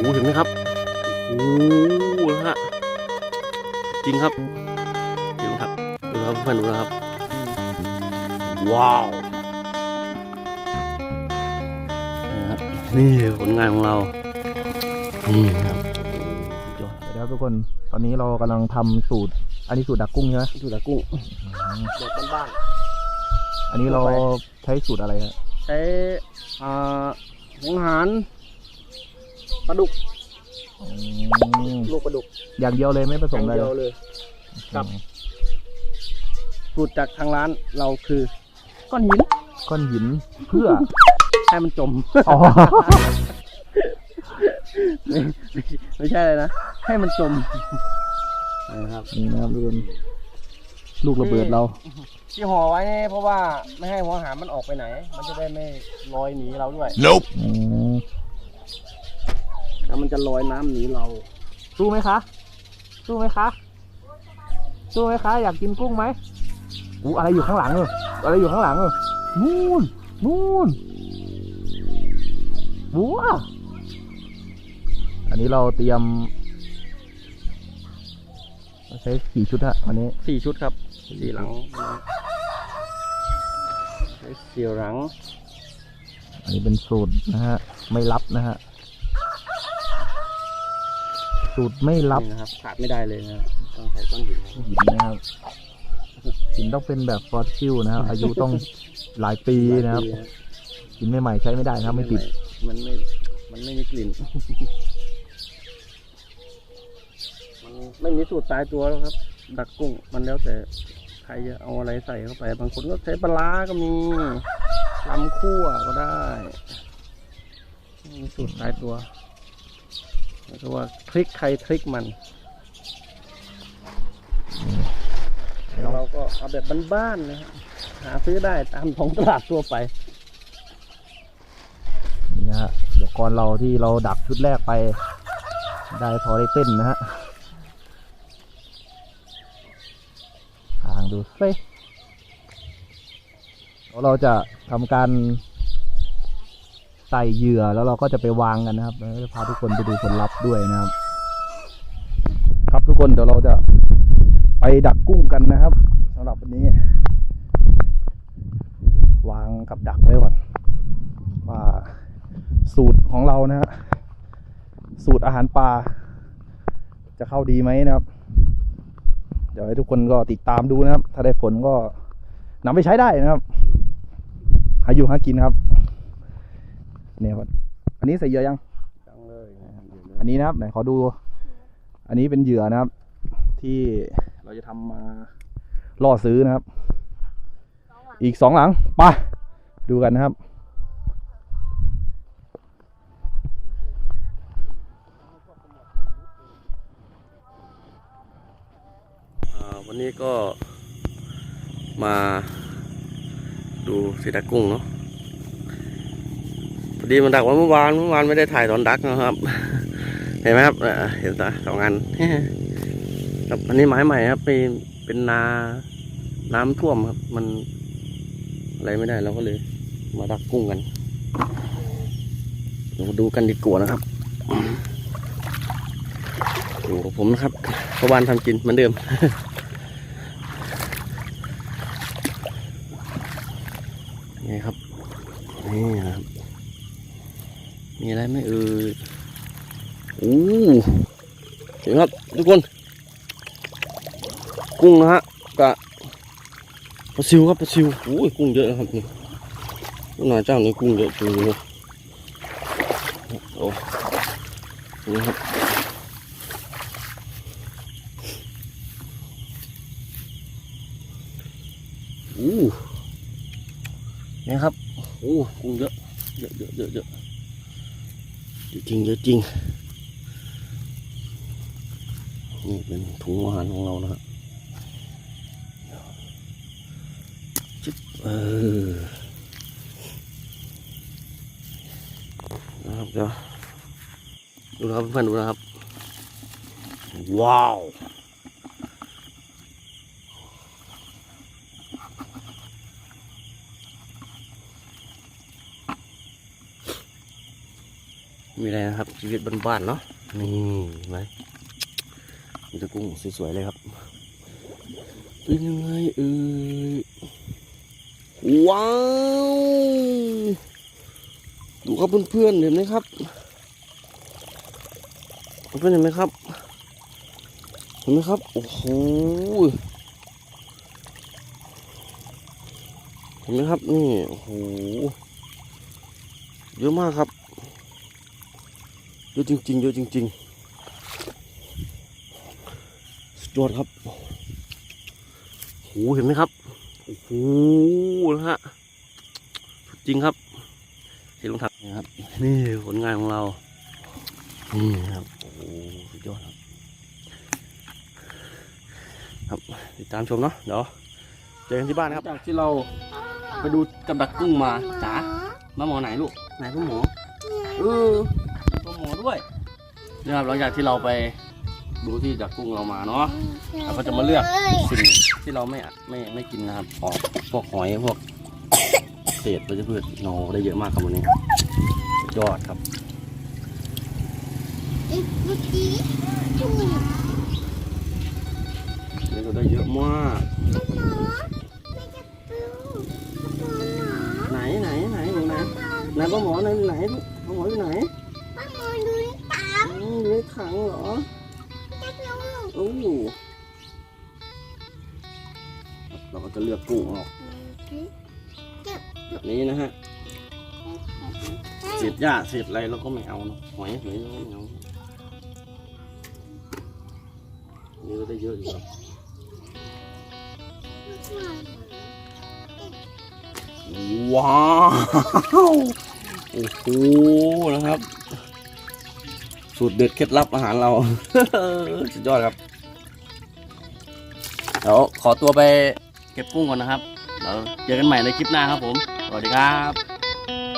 โอ้โหเห็นไหมครับโอ้โหนะฮะจริงครับจริงครับดูครับเพื่อนดูนะครับ ว้าวนี่ครับนี่ผลงานของเรานี่ครับสุดยอดเดี๋ยวทุกคนตอนนี้เรากำลังทำสูตร อันนี้สูตรดักกุ้งใช่ไหมดูตะกุ้งแบบบ้านอันนี้เราใช้สูตรอะไรฮะๆใช้อ่าหัวหาร ปลาดุกอืมลูกปลาดุกอย่างเดียวเลยไม่ผสมอะไรอย่างเดียวเลย ครับ สูตรจากทางร้านเราคือก้อนหินก้อนหินเพื่อ ให้มันจม อ๋อ ไม่ไม่ไม่ใช่เลยนะ ให้มันจมนะครับ นี่นะครับทุกคนลูกระเบิดเรา ที่ห่อไว้เนี่ยเพราะว่าไม่ให้หัวหามมันออกไปไหน มันจะได้ไม่ลอยหนีเราด้วยอืมแล้ว มันจะลอยน้ำหนีเรา สู้ไหมคะ สู้ไหมคะ สู้ไหมคะ อยากกินกุ้งไหมอู้อะไรอยู่ข้างหลังเอออะไรอยู่ข้างหลังเออนู่นนู่นวัวอันนี้เราเตรียมเราใช้กี่ชุดฮะวันนี้สี่ชุดครับสี่หลังใช้สี่หลัง อันนี้เป็นสูตรนะฮะ ไม่รับนะฮะ สูตรไม่รับนี่นะครับขาดไม่ได้เลยนะครับต้องใช้ก้อนหินนะครับหินนะครับหินต้องเป็นแบบฟอสซิลนะครับ อายุต้องหลายปีนะครับหินใหม่ๆใช้ไม่ได้นะครับไม่ติด มันไม่ มันไม่มีกลิ่น มันไม่มีสูตรตายตัวแล้วครับ ดักกุ้งมันแล้วแต่ใครจะเอาอะไรใส่เข้าไป บางคนก็ใช้ปลาร้าก็มีลำคั่วก็ได้ไม่มีสูตรตายตัวแล้ว ก็ว่าทริคใครทริคมันเราก็เอาแบบบ้านๆนะครับหาซื้อได้ตามท้องตลาดทั่วไปนี่นะฮะเดี๋ยวก่อนเราที่เราดักชุดแรกไป ได้พอได้เต้นนะฮะทางดูซิแล้วเราจะทำการ ใส่เหยื่อแล้วเราก็จะไปวางกันนะครับแล้วจะพาทุกคนไปดูผลลัพธ์ด้วยนะครับ ครับทุกคนเดี๋ยวเราจะไปดักกุ้งกันนะครับสำหรับวันนี้ วางกับดักไว้ก่อนว่าสูตรของเรานะฮะสูตรอาหารปลาจะเข้าดีไหมนะครับ เดี๋ยวให้ทุกคนก็ติดตามดูนะครับ ถ้าได้ผลก็นำไปใช้ได้นะครับ หาอยู่หากินครับ เนี่ยครับอันนี้ใส่เหยื่อยังจังเลยนะครับเดี๋ยวอันนี้นะครับไหนขอดู อันนี้เป็นเหยื่อนะครับ ที่เราจะทำมาล่อซื้อนะครับ อีกสองหลังไปดูกันนะครับอ่าวันนี้ก็มาดูสีดักกุ้งเนาะพอ ดีมันดักวันเมื่อวานเมื่อวานไม่ได้ถ่ายตอนดักนะครับ เห็นไหมครับเห็นตาสองอันครับอันนี้ไม้ใหม่ครับเป็นเป็นนาน้ำท่วมครับ มันอะไรไม่ได้เราก็เลย มาดักกุ้งกันเดี๋ยวมาดูกันดีกว่านะครับอยู่กับผมนะครับพวานทำกินเหมือนเดิม นี่ครับ นี่นะครับ มีอะไรไหม่เอ่ยโอ้เห็นครับทุกคน กุ้งนะฮะกะปลาซิวครับปลาซิวโอ้ยกุ้งเยอะนะครับนี่นายเจ้านี่กุ้งเยอะจริงเลยโอ้นี่ครับอู้นี่ครับโอ้กุ้งเยอะเยอะเยอะเยอะ เยอะจริงเยอะจริงนี่เป็นถุงอาหารของเรานะฮะจิ๊บเออนะครับเดี๋ยวดูนะครับเพื่อนดูนะครับ ว้าว มีอะไรนะครับ ชีวิตบ้านๆเนาะนี่ไหมมีตะกุ้งสวยๆเลยครับเป็นยังไงเอ่ยว้าวดูครับเพื่อนๆเห็นไหมครับเพื่อนเห็นไหมครับเห็นไหมครับโอ้โหเห็นไหมครับนี่โอ้โหเยอะมากครับ เยอะจริงๆเยอะจริง ๆ สุดยอดครับโอ้โหเห็นไหมครับโอ้โหนะฮะสุดจริงครับที่ลงทับนะครับ นี่ผลงานของเรา นี่ครับโอ้โหสุดยอดครับ ครับติดตามชมเนาะเดี๋ยวเจอกันที่บ้านนะครับจากที่เราไปดูกับดักกุ้งมาจ๋ามาหมอไหนลูกไหนพ่อหมอเออพ่อ หมอด้วยนะครับหลังจากที่เราไปดูที่ดักกุ้งเรามาเนาะเราก็จะมาเลือกสิ่งที่เราไม่ไม่ไม่กินนะครับออกพวกหอยพวกเศษวัชพืชโนได้เยอะมากครับวันนี้สุดยอดครับเมื่อกี้จุ่มนี่ก็ได้เยอะมากหมอไม่จะปูหมอหมอไหนไหนไหนหนูนะไหนพ่อหมอไหนไหนพ่อหมออยู่ไหน มอยู่ในถังเหรอจะลงโอ้เราก็จะเลือกกุ้งออกแบบนี้นะฮะเศษหญ้าเศษอะไรเราก็ไม่เอาเนอะหอยหอยเราก็ไม่เอานี่ก็ได้เยอะอยู่ครับว้าว โอ้โหนะครับ สูตรเด็ดเคล็ดลับอาหารเรา สุดยอดครับเดี๋ยวขอตัวไปเก็บกุ้งก่อนนะครับเดี๋ยวเจอกันใหม่ในคลิปหน้าครับผม สวัสดีครับ